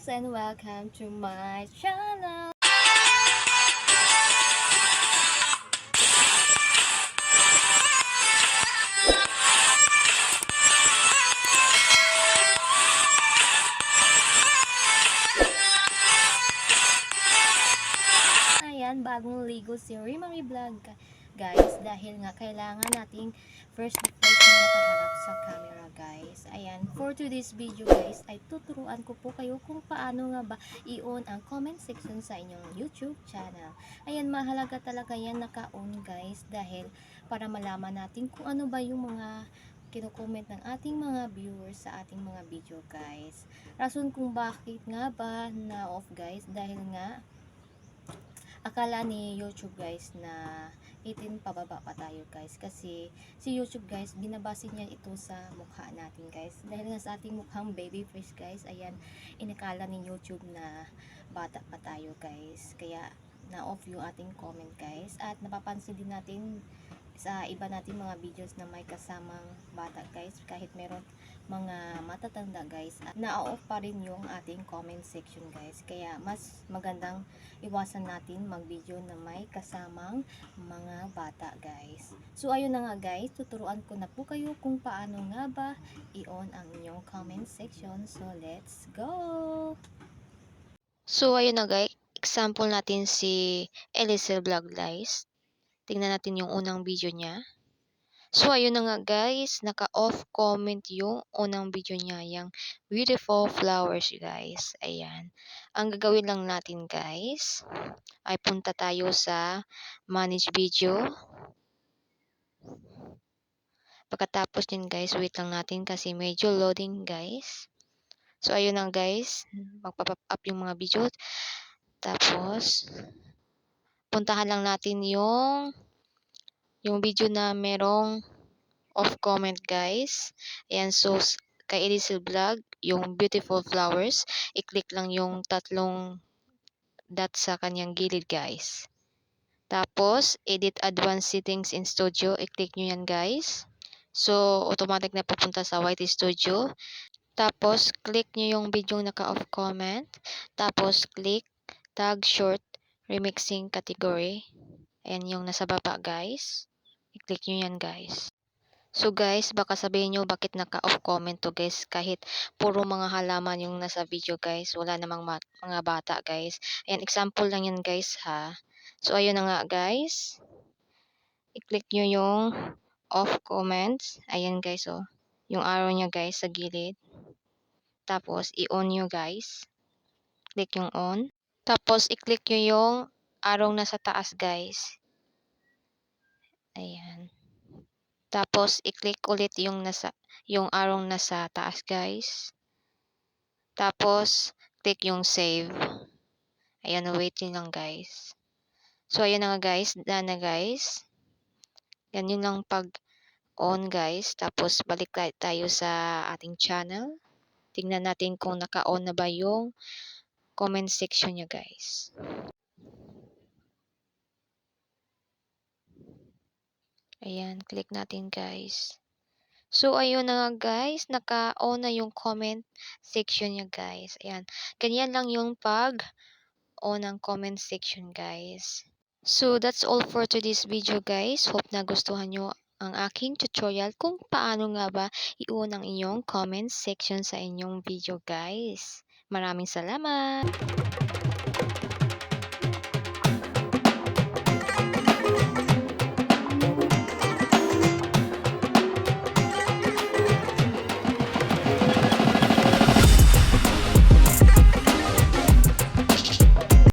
guys and welcome to my channel. Ayan, bagong ligo si Rimary Vlog guys dahil nga kailangan nating first place na nakaharap sa camera guys. Ayan, for today's video guys ay tuturuan ko po kayo kung paano nga ba i-on ang comment section sa inyong YouTube channel. Ayan, mahalaga talaga yan naka-on guys dahil para malaman natin kung ano ba yung mga kino-comment ng ating mga viewers sa ating mga video guys. Rason kung bakit nga ba na off guys dahil nga akala ni YouTube guys na 18 pababa pa tayo guys kasi si YouTube guys binabase niya ito sa mukha natin guys. Dahil nga sa ating mukhang baby face guys ayan inakala ni YouTube na bata pa tayo guys. Kaya na off yung ating comment guys. At napapansin din natin sa iba nating mga videos na may kasamang bata guys kahit meron mga matatanda guys at na-off pa rin yung ating comment section guys kaya mas magandang iwasan natin mag-video na may kasamang mga bata guys. So ayun na nga guys, tuturuan ko na po kayo kung paano nga ba i-on ang inyong comment section. So let's go! So ayun na guys, example natin si Elisel Vlog Lies. Tingnan natin yung unang video niya. So ayun na nga guys, naka-off comment yung unang video niya, yung beautiful flowers guys. Ayan. Ang gagawin lang natin guys, ay punta tayo sa manage video. Pagkatapos din guys, wait lang natin kasi medyo loading guys. So ayun na guys, magpa-pop up yung mga video. Tapos, puntahan lang natin yung yung video na merong off comment guys. Ayan, so kay Edisel Vlog, yung beautiful flowers, i-click lang yung tatlong dot sa kanyang gilid guys. Tapos, edit advanced settings in studio, i-click nyo yan guys. So, automatic na pupunta sa YT Studio. Tapos, click nyo yung video naka-off comment. Tapos, click tag short remixing category. Ayan yung nasa baba guys. I-click nyo yan guys. So guys, baka sabihin nyo bakit naka-off comment to guys kahit puro mga halaman yung nasa video guys. Wala namang mga bata guys. Ayan, example lang yan guys ha. So ayun na nga guys. I-click nyo yung off comments. Ayan guys oh. Yung arrow niya guys sa gilid. Tapos i-on nyo guys. Click yung on. Tapos i-click nyo yung arrow nasa taas guys. Ayan. Tapos i-click ulit yung nasa yung arrow nasa taas guys. Tapos click yung save. Ayan, waiting lang guys. So ayan na nga guys, done na guys. Yan yun lang pag on guys. Tapos balik ta- tayo sa ating channel. Tingnan natin kung naka-on na ba yung comment section niya guys. Ayan, click natin guys. So, ayun na nga guys, naka-on na yung comment section niya guys. Ayan, ganyan lang yung pag-on ng comment section guys. So, that's all for today's video guys. Hope na gustuhan nyo ang aking tutorial kung paano nga ba i-on ang inyong comment section sa inyong video guys. Maraming salamat!